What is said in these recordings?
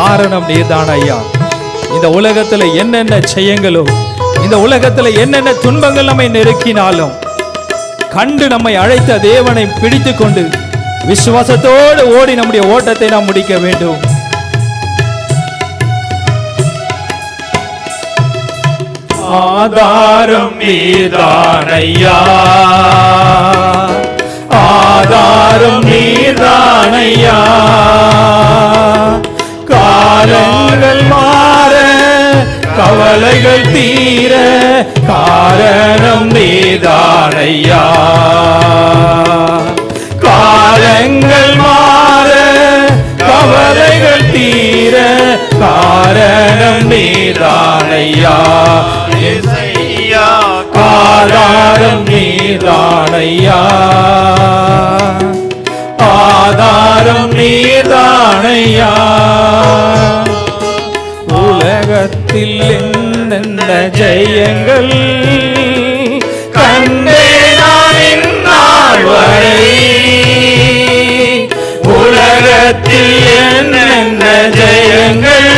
காரணம் நீர்தான் ஐயா. இந்த உலகத்துல என்னென்ன செய்யங்களோ இந்த உலகத்துல என்னென்ன துன்பங்கள் நம்மை நெருக்கினாலும் கண்டு நம்மை அழைத்த தேவனை பிடித்து கொண்டு விசுவாசத்தோடு ஓடி நம்முடைய ஓட்டத்தை நாம் முடிக்க வேண்டும். ஆதாரம் நீதானையா கவலைகள் தீர காரணம் நீதானையா. காலங்கள் மாற கவலைகள் தீர காரணம் நீதானையா. ஆதாரம் நீதானையா. ஆதாரம் நீதானையா. உலகத்தில் அனந்த ஜெயங்கள். கண்டே நான் இந்நாள் வரை உலகத்தில் என்னென்ன ஜெயங்கள்.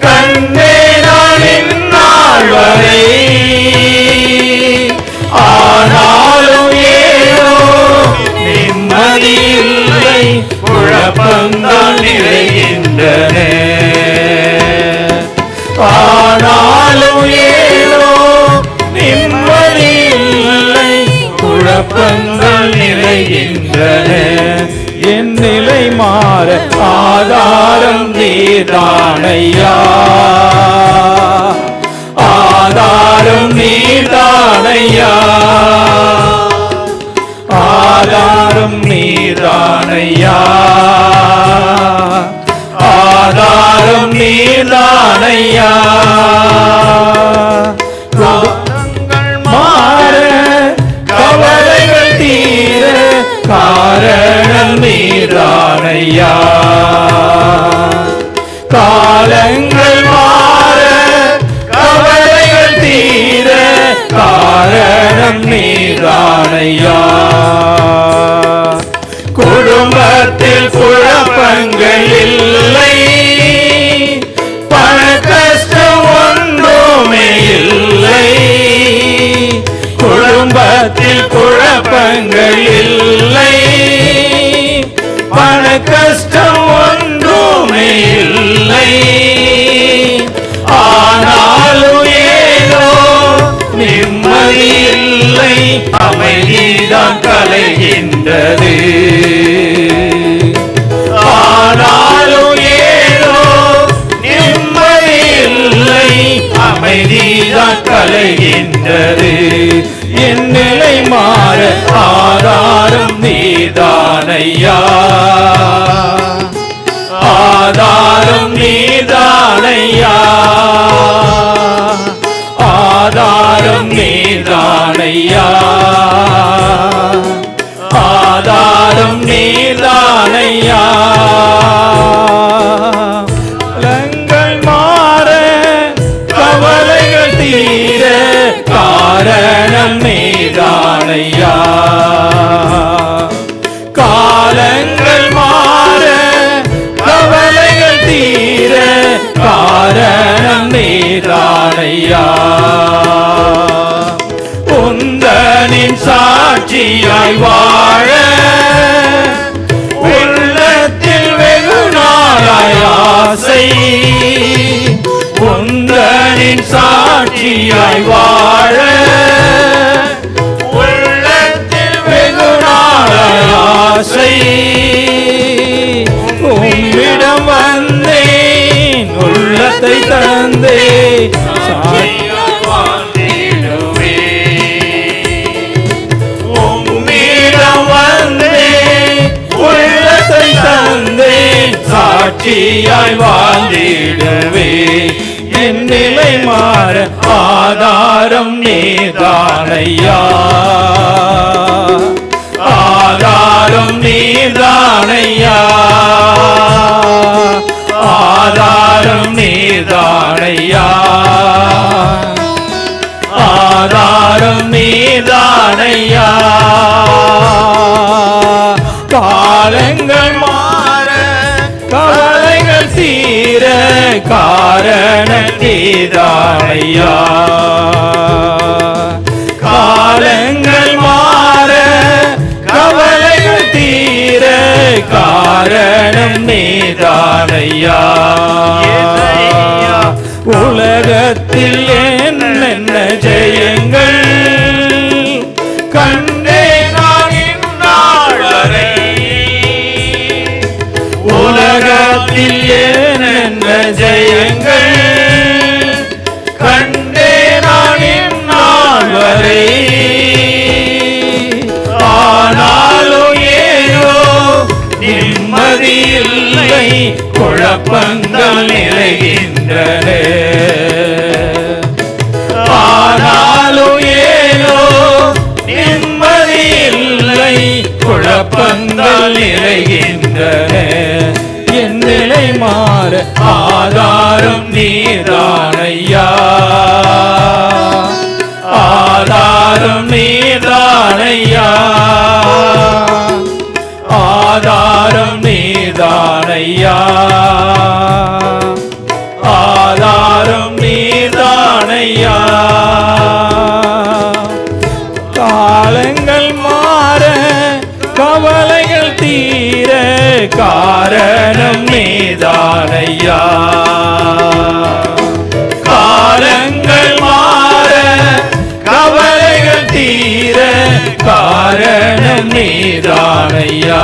கண்டே நான் நாள் வரை ஆனாலும் ஏதோ நிம்மதியில்லை குழப்பந்தான் நிறை நின்றன என் நிலை மாற ஆதாரம் நீதானையா? ஆதாரம் நீதானையா? நீதானையா கலைகின்றது ஆனாலும் ஏதோ நிம்மதி இல்லை அமைதிதான் கலைகின்றது. என் நிலை மாற ஆதாரம் நீதானையா? ஆதாரம் நீதானையா? ஆதாரம் நீதானையா? நீதானையா உந்தனின் சாட்சியாய் வாழ உள்ளத்தில் வெகு நாளாய் ஆசை. உந்தனின் சாட்சியாய் வாழ சாட்சியாய் வாழ்ந்திடுவே என் நிலை மாற ஆதாரம் நீதானையா? ஆதாரம் நீதானையா? ஆதாரம் நீதானையா? ஆதாரம் காரண நீதானையா. காலங்கள் மாற கவலைகள் தீர காரணம் நீதானையா. உலகத்தில் என்னென்ன ஜெயங்கள்? கண்டே நான் நாள் வரை ஆனாலும் ஏதோ நிம்மதியில்லை குழப்பங்கள் நிறைகின்றன ஆனாலும் ஏதோ நிம்மதியில்லை குழப்பங்கள் நிறைகின்றன மாற ஆதாரம் நீதானையா? ஆதாரம் நீதானையா? ஆதாரம் நீதானையா? காரணம் நீதானையா? காலங்கள் மாற கவலைகள் தீர காரணம் நீதானையா?